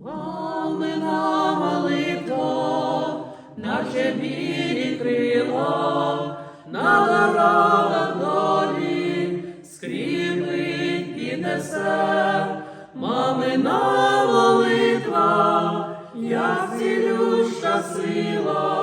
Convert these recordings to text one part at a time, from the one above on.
Мамина молитва, наче білі крила, на дорогах долі скріпить піднесе. Мамина молитва, як цілюща сила,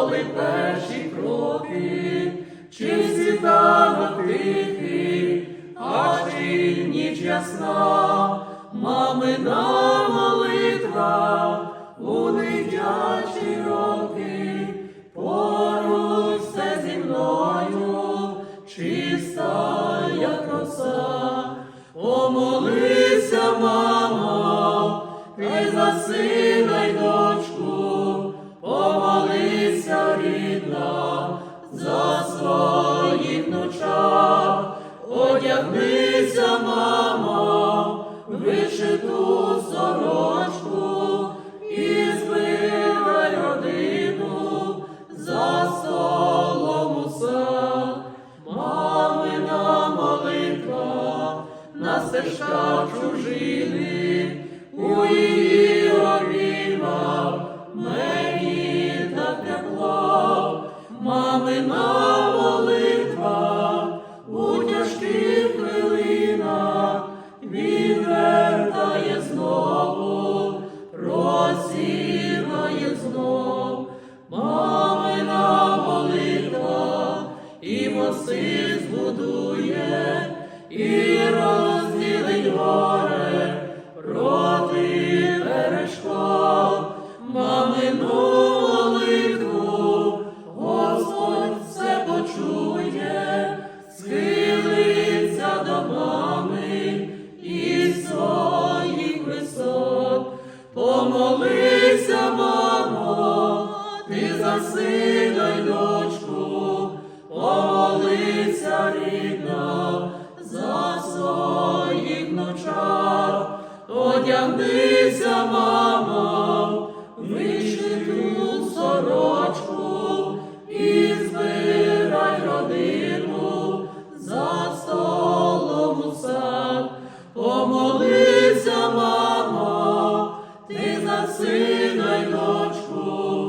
коли перші кроки, чи світанок тихий, а чи ніч ясна, мамина молитва, у дитячі роки, поруч все зі мною, чиста як роса, помолися, мамо, ти за на стежках чужини, у її обіймах мені так тепло, мамина молитва у тяжких хвилинах відвертає знову, розсіває знов, мамина молитва і моси збудує, і розділить горе проти перешкод, мамину молитву, Господь все почує, схилиться до мами і своїх висот, помолися, мамо, ти за сина й дочку, одягнися, мамо, вишиту сорочку і збирай родину за столом у сад. Помолися, мамо, ти за сина й дочку,